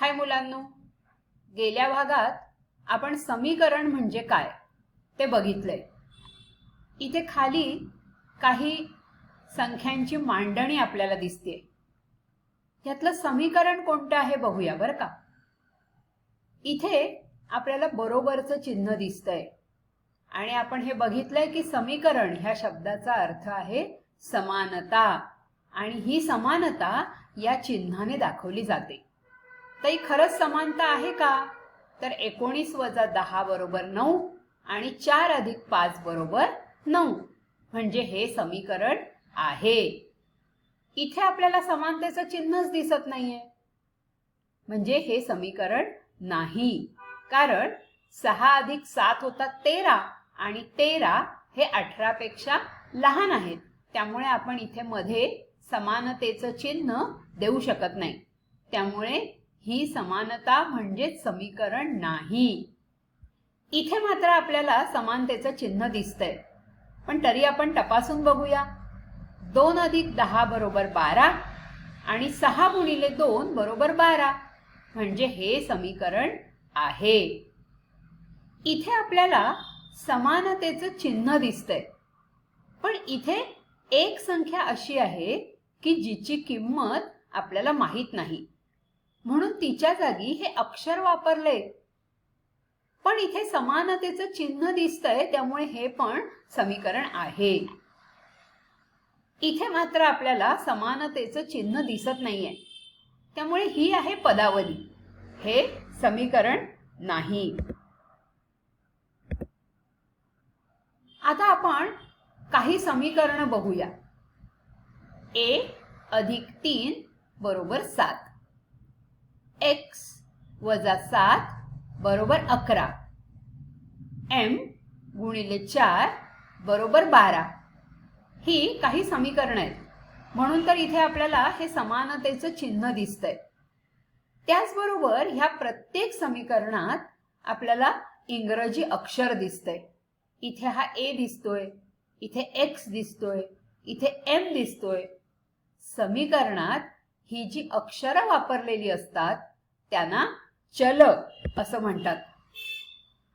हाय मुलांनो. गेल्या भागात आपण समीकरण म्हणजे काय ते बघितलंय. इथे खाली काही संख्यांची मांडणी आपल्याला दिसते यातलं समीकरण कोणतं आहे बघूया बरं का. इथे आपल्याला बरोबरचं चिन्ह दिसतंय. आणि आपण हे बघितलंय की समीकरण ह्या शब्दाचा अर्थ आहे समानता. आणि ही समानता या चिन्हाने दाखवली जाते. तर ही खरंच समानता आहे का? तर एकोणीस वजा दहा बरोबर नऊ आणि चार अधिक पाच बरोबर नऊ. म्हणजे हे समीकरण आहे. इथे आपल्याला समानतेचं चिन्हच दिसत नाहीये. म्हणजे हे समीकरण नाही. कारण सहा अधिक सात होतात तेरा आणि तेरा हे अठरा पेक्षा लहान आहेत. त्यामुळे आपण इथे मध्ये समानतेचं चिन्ह देऊ शकत नाही. त्यामुळे ही समानता म्हणजेच समीकरण नाही. इथे मात्र आपल्याला समानतेचं चिन्ह दिसतंय. पण तरी आपण तपासून बघूया. दोन अधिक दहा बरोबर बारा आणि सहा गुणिले दोन बरोबर बारा म्हणजे हे समीकरण आहे. इथे आपल्याला समानतेचं चिन्ह दिसतंय. पण इथे एक संख्या अशी आहे की जिची किंमत आपल्याला माहीत नाही. म्हणून तिच्या जागी हे अक्षर वापरले. पण इथे समानतेचं चिन्ह दिसतंय त्यामुळे हे पण समीकरण आहे. इथे मात्र आपल्याला समानतेचं चिन्ह दिसत नाहीये. त्यामुळे ही आहे पदावली. हे समीकरण नाही. आता आपण काही समीकरण बघूया. ए अधिक तीन बरोबर सात. एक्स वजा सात बरोबर अकरा. एम गुणिले चार बरोबर बारा. ही काही समीकरणं आहेत. म्हणून तर इथे आपल्याला हे समानतेचं चिन्ह दिसतंय. त्याचबरोबर ह्या प्रत्येक समीकरणात आपल्याला इंग्रजी अक्षर दिसतंय. इथे हा ए दिसतोय इथे एक्स दिसतोय इथे एम दिसतोय. समीकरणात ही जी अक्षरं वापरलेली असतात त्यांना चल असं म्हणतात.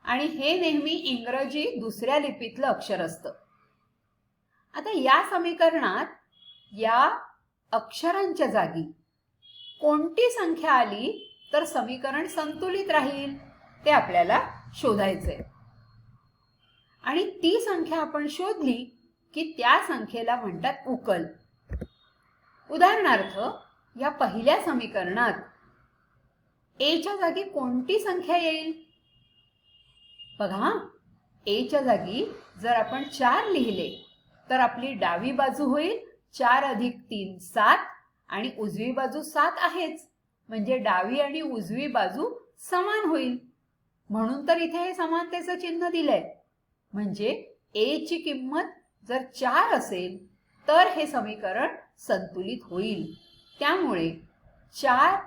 आणि हे नेहमी इंग्रजी दुसऱ्या लिपीतलं अक्षर असतं. आता या समीकरणात या अक्षरांच्या जागी कोणती संख्या आली तर समीकरण संतुलित राहील ते आपल्याला शोधायचंय. आणि ती संख्या आपण शोधली की त्या संख्येला म्हणतात उकल. उदाहरणार्थ या पहिल्या समीकरणात एच्या जागी कोणती संख्या येईल? बघा एच्या जागी जर आपण चार लिहिले तर आपली डावी बाजू होईल चार अधिक तीन सात आणि उजवी बाजू सात आहेच. म्हणजे डावी आणि उजवी बाजू समान होईल. म्हणून तर इथे हे समानतेचं चिन्ह दिलंय. म्हणजे ए ची किंमत जर चार असेल तर हे समीकरण संतुलित होईल. त्यामुळे चार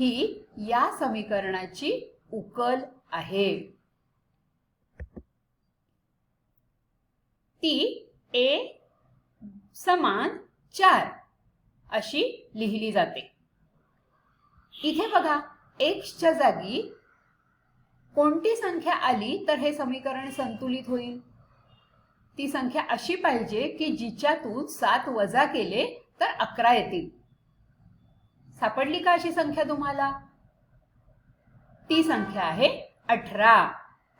ही या समीकरणाची उकल आहे. ती ए समान चार अशी लिहिली जाते. इथे बघा एक्सच्या जागी कोणती संख्या आली तर हे समीकरण संतुलित होईल? ती संख्या अशी पाहिजे की जिच्यातून सात वजा केले तर अकरा येतील. सापडली का अशी संख्या तुम्हाला? ती संख्या आहे अठरा.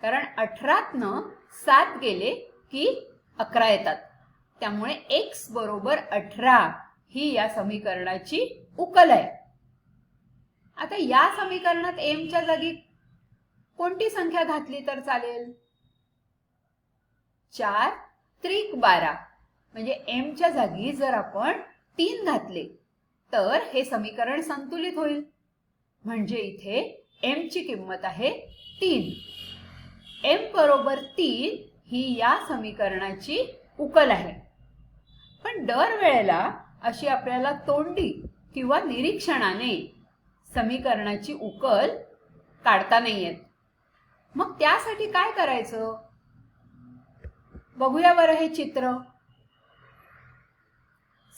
कारण अठरातनं सात गेले की अकरा येतात. त्यामुळे एक्स बरोबर अठरा ही या समीकरणाची उकल आहे. आता या समीकरणात एमच्या जागी कोणती संख्या घातली तर चालेल? चार त्रिक बारा. म्हणजे एमच्या जागी जर आपण तीन घातले तर हे समीकरण संतुलित होईल. म्हणजे इथे एम ची किंमत आहे तीन. एम बरोबर तीन ही या समीकरणाची उकल आहे. पण दरवेळेला अशी आपल्याला तोंडी किंवा निरीक्षणाने समीकरणाची उकल काढता नाही येत. मग त्यासाठी काय करायचं? बघूया बरं हे चित्र.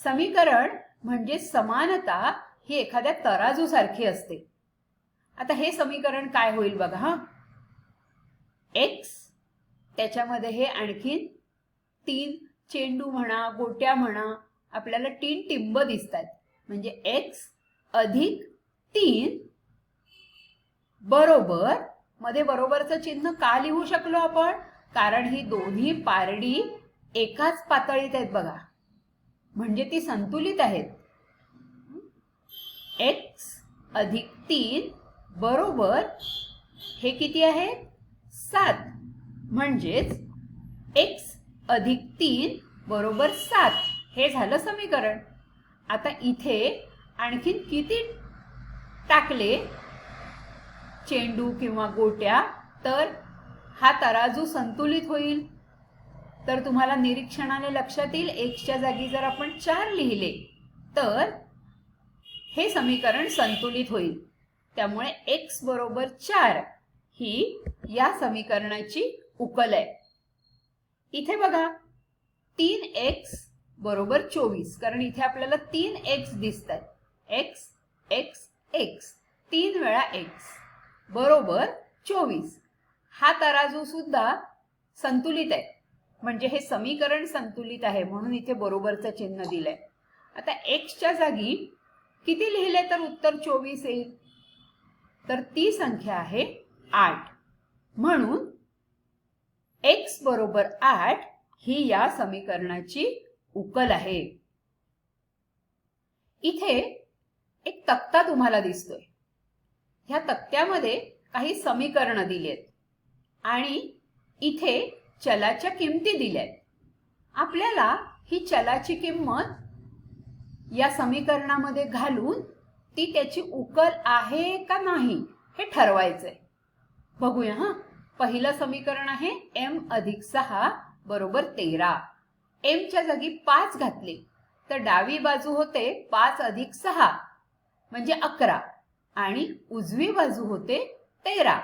समीकरण म्हणजे समानता ही एखाद्या तराजू सारखी असते. आता हे समीकरण काय होईल बघा हा? एक्स त्याच्यामध्ये हे आणखीन तीन चेंडू म्हणा गोट्या म्हणा आपल्याला तीन टिंब दिसतात. म्हणजे एक्स अधिक तीन बरोबर मध्ये बरोबरचं चिन्ह का लिहू शकलो आपण? कारण ही दोन्ही पारडी एकाच पातळीत आहेत बघा. म्हणजे ती संतुलित आहेत. एक्स अधिक तीन बरोबर हे किती आहे? सात. म्हणजेच एक्स अधिक तीन बरोबर सात. हे झालं समीकरण. आता इथे आणखीन किती टाकले? चेंडू किंवा गोट्या तर हा तराजू संतुलित होईल. तर तुम्हाला निरीक्षणाने लक्षात येईल. एक्सच्या जागी जर आपण चार लिहिले तर हे समीकरण संतुलित होईल. त्यामुळे एक्स बरोबर चार ही या समीकरणाची उकल आहे. इथे बघा तीन एक्स बरोबर चोवीस कारण इथे आपल्याला तीन एक्स दिसत आहेत एक्स एक्स एक्स. तीन वेळा एक्स बरोबर चोवीस. हा तराजू सुद्धा संतुलित आहे. म्हणजे हे समीकरण संतुलित आहे म्हणून इथे बरोबरचं चिन्ह दिलंय. आता एक्सच्या जागी किती लिहिले तर उत्तर चोवीस येईल? तर ती संख्या आहे आठ. म्हणून एक्स बरोबर आठ ही या समीकरणाची उकल आहे. इथे एक तक्ता तुम्हाला दिसतोय. ह्या तक्त्यामध्ये काही समीकरणं आहेत आणि इथे चलाच्या किमती दिल्यात. आपल्याला ही चलाची किंमत या समीकरणामध्ये घालून ती त्याची उकल आहे का नाही हे ठरवायचंय. बघूया हा. पहिलं समीकरण आहे एम अधिक सहा बरोबर तेरा. एमच्या जागी पाच घातले. तर डावी बाजू होते पाच अधिक सहा म्हणजे अकरा. आणि उजवी बाजू होते तेरा.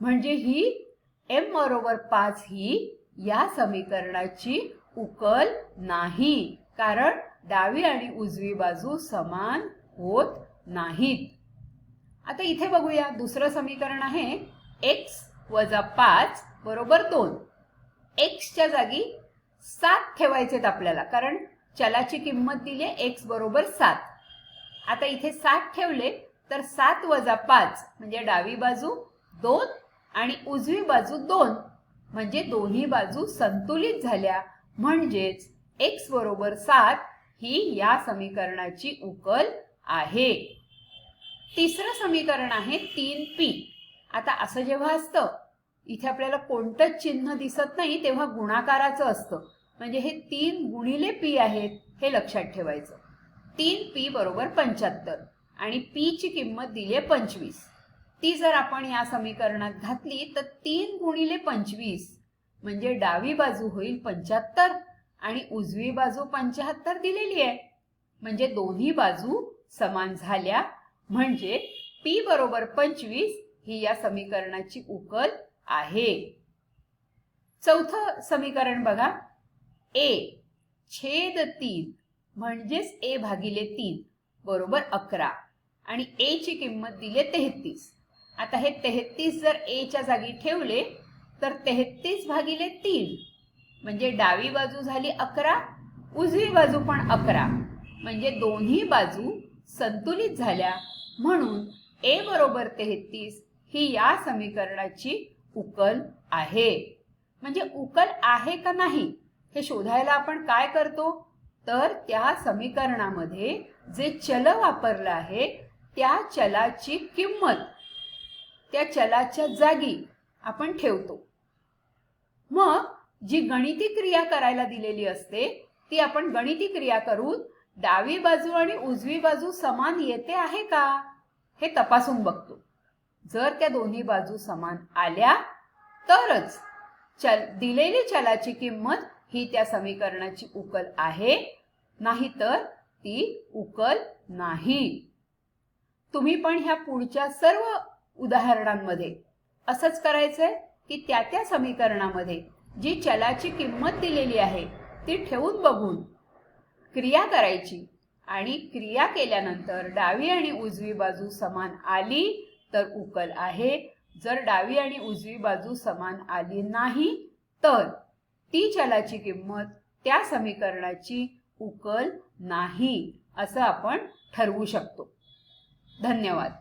म्हणजे ही एम बरोबर पाच ही या समीकरणाची उकल नाही. कारण डावी आणि उजवी बाजू समान होत नाहीत. आता इथे बघूया दुसरं समीकरण आहे. एक्स वजा पाच बरोबर दोन. एक्सच्या जागी सात ठेवायचेत आपल्याला कारण चलाची किंमत दिली आहे एक्स बरोबर सात. आता इथे सात ठेवले तर सात वजा पाच म्हणजे डावी बाजू दोन आणि उजवी बाजू दोन. म्हणजे दोन्ही बाजू संतुलित झाल्या. म्हणजेच एक्स बरोबर सात ही या समीकरणाची उकल आहे. तिसरं समीकरण आहे तीन पी आता असं जेव्हा असतं इथे आपल्याला कोणतंच चिन्ह दिसत नाही तेव्हा गुणाकाराचं असतं. म्हणजे हे तीन गुणिले पी आहेत हे लक्षात ठेवायचं. तीन पी बरोबर पंच्याहत्तर आणि पीची किंमत दिली आहे पंचवीस. ती जर आपण या समीकरणात घातली तर तीन गुणिले पंचवीस म्हणजे डावी बाजू होईल पंच्याहत्तर आणि उजवी बाजू पंच्याहत्तर दिलेली आहे. म्हणजे दोन्ही बाजू समान झाल्या. म्हणजे पी बरोबर पंचवीस ही या समीकरणाची उकल आहे. चौथं समीकरण बघा. ए छेद तीन म्हणजेच ए भागिले तीन बरोबर अकरा. आणि ए ची किंमत दिली तेहतीस. आता हे तेहतीस जर एच्या जागी ठेवले तर तेहतीस भागिले तीन म्हणजे डावी बाजू झाली अकरा उजवी बाजू पण अकरा. म्हणजे दोन्ही बाजू संतुलित झाल्या. म्हणून ए बरोबर तेहतीस ही या समीकरणाची उकल आहे. म्हणजे उकल आहे का नाही हे शोधायला आपण काय करतो? तर त्या समीकरणामध्ये जे चल वापरलं आहे त्या चलाची किंमत त्या चलाच्या जागी आपण ठेवतो. मग जी गणिती क्रिया करायला दिलेली असते ती आपण गणिती क्रिया करून डावी बाजू आणि उजवी बाजू समान येते आहे का? हे तपासून बघतो. जर त्या दोन्ही बाजू समान आल्या तरच चल दिलेली चलाची किंमत ही त्या समीकरणाची उकल आहे नाहीतर ती उकल नाही. तुम्ही पण ह्या पुढच्या सर्व उदाहरणांमध्ये. असंच करायचंय की त्या त्या समीकरणामध्ये जी चलाची किंमत दिलेली आहे ती ठेवून बघून क्रिया करायची आणि क्रिया केल्यानंतर डावी आणि उजवी बाजू समान आली तर उकल आहे. जर डावी आणि उजवी बाजू समान आली नाही तर ती चलाची किंमत त्या समीकरणाची उकल नाही असं आपण ठरवू शकतो. धन्यवाद.